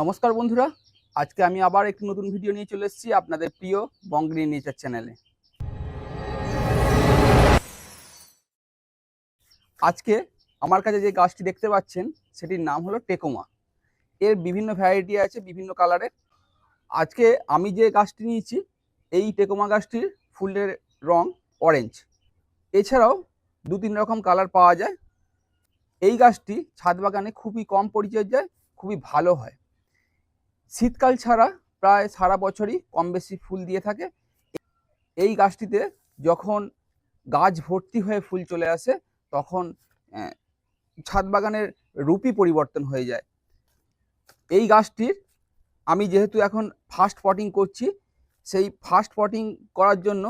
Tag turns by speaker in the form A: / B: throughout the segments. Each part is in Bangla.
A: নমস্কার বন্ধুরা, আজকে আমি আবার একটি নতুন ভিডিও নিয়ে চলে এসেছি আপনাদের প্রিয় বঙ্গরি নেচার চ্যানেলে। আজকে আমার কাছে যে গাছটি দেখতে পাচ্ছেন, সেটির নাম হলো টেকোমা। এর বিভিন্ন ভ্যারাইটি আছে, বিভিন্ন কালারের আজকে আমি যে গাছটি নিয়েছি, এই টেকোমা গাছটির ফুলের রং অরেঞ্জ এছাড়াও দু তিন রকম কালার পাওয়া যায়। এই গাছটি ছাদ বাগানে খুবই কম পরিচর্যায় খুবই ভালো হয়। শীতকাল ছাড়া প্রায় সারা বছরই কম বেশি ফুল দিয়ে থাকে। এই গাছটিতে যখন গাছ ভর্তি হয়ে ফুল চলে আসে, তখন ছাদ বাগানের রূপই পরিবর্তন হয়ে যায়। এই গাছটির আমি যেহেতু এখন ফার্স্ট পটিং করছি, সেই ফার্স্ট পটিং করার জন্য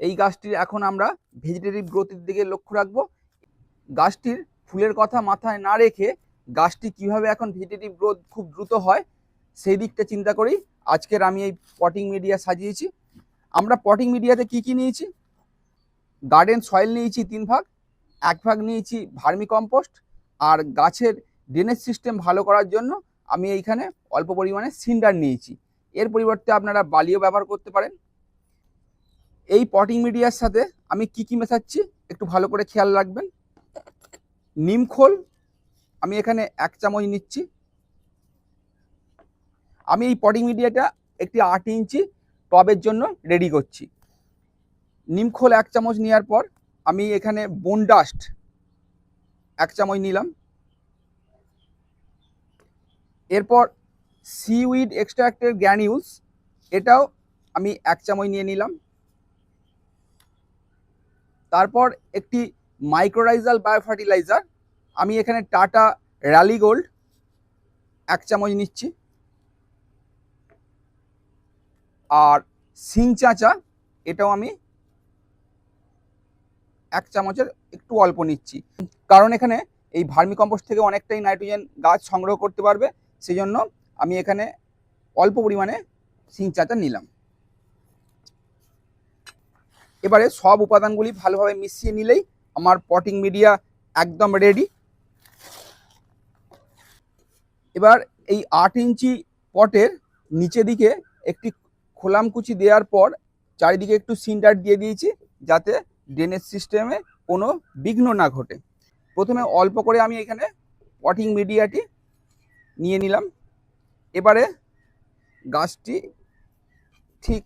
A: এই গাছটির এখন আমরা ভেজিটেটিভ গ্রোথের দিকে লক্ষ্য রাখব। গাছটির ফুলের কথা মাথায় না রেখে গাছটি কীভাবে এখন ভেজিটেটিভ গ্রোথ খুব দ্রুত হয় সেই দিকটা চিন্তা করেই আজকের আমি এই পটিং মিডিয়া সাজিয়েছি। আমরা পটিং মিডিয়াতে কি কি নিয়েছি? গার্ডেন সয়েল নিয়েছি তিন ভাগ, এক ভাগ নিয়েছি ভার্মি কম্পোস্ট আর গাছের ড্রেনেজ সিস্টেম ভালো করার জন্য আমি এইখানে অল্প পরিমাণে সিন্ডার নিয়েছি। এর পরিবর্তে আপনারা বালিও ব্যবহার করতে পারেন। এই পটিং মিডিয়ার সাথে আমি কি কি মেশাচ্ছি একটু ভালো করে খেয়াল রাখবেন। নিমখোল আমি এখানে এক চামচ নিচ্ছি। আমি এই পটিং মিডিয়াটা একটি আট ইঞ্চি টবের জন্য রেডি করছি। নিমখোল এক চামচ নেওয়ার পর আমি এখানে বোনডাস্ট এক চামচ নিলাম। এরপর সিউইড এক্সট্রাক্টের গ্র্যানিউলস এটাও আমি এক চামচ নিয়ে নিলাম। তারপর একটি মাইক্রোরাইজাল বায়োফার্টিলাইজার আমি এখানে টাটা র্যালি গোল্ড এক চামচ নিচ্ছি। আর সিং চাঁচা, এটাও আমি এক চামচের একটু অল্প নিচ্ছি। কারণ এখানে এই ভার্মি কম্পোস্ট থেকে অনেকটাই নাইট্রোজেন গাছ সংগ্রহ করতে পারবে সেই জন্য আমি এখানে অল্প পরিমাণে সিং চাঁচা নিলাম। এবারে সব উপাদানগুলি ভালোভাবে মিশিয়ে নিলেই আমার পটিং মিডিয়া একদম রেডি। এবার এই আট ইঞ্চি পটের নিচে দিকে একটি খোলামকুচি দেওয়ার পর চারিদিকে একটু সিন্ডার দিয়ে দিয়েছি যাতে ড্রেনেজ সিস্টেমে কোনো বিঘ্ন না ঘটে। প্রথমে অল্প করে আমি এখানে পটিং মিডিয়াটি নিয়ে নিলাম। এবারে গাছটি ঠিক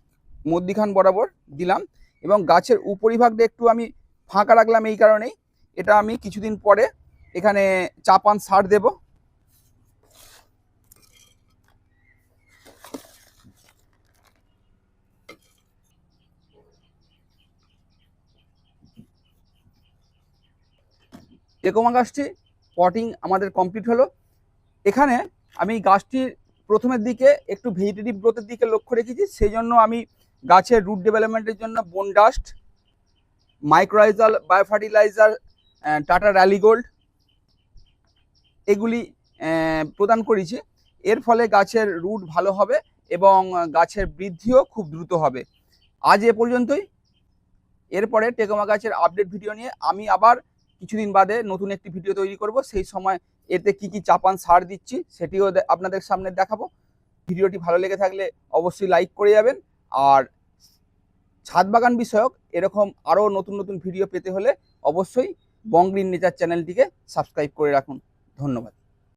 A: মধ্যিখান বরাবর দিলাম এবং গাছের উপরিভাগটা একটু আমি ফাঁকা রাখলাম এই কারণেই। এটা আমি কিছুদিন পরে এখানে চাপান সার দেব। টেকোমা গাছটি পটিং আমাদের কমপ্লিট হলো। এখানে আমি গাছটির প্রথমের দিকে একটু ভেজিটেটিভ গ্রোথের দিকে লক্ষ্য রেখেছি সেই জন্য আমি গাছের রুট ডেভেলপমেন্টের জন্য bone dust mycorrhizal biofertiliser Tata Raligold এগুলি প্রদান করেছি। এর ফলে গাছের রুট ভালো হবে এবং গাছের বৃদ্ধিও খুব দ্রুত হবে। আজ এ পর্যন্তই। এরপরে টেকোমা গাছের আপডেট ভিডিও নিয়ে আমি আবার কিছুদিন বাদে নতুন একটি ভিডিও তৈরি করব। সেই সময় এতে কি কি চাপান সার দিচ্ছি সেটিও আপনাদের সামনে দেখাবো। ভিডিওটি ভালো লেগে থাকলে অবশ্যই লাইক করে যাবেন। আর ছাদ বাগান বিষয়ক এরকম আরও নতুন নতুন ভিডিও পেতে হলে অবশ্যই বং গ্রিন নেচার চ্যানেলটিকে সাবস্ক্রাইব করে রাখুন। ধন্যবাদ।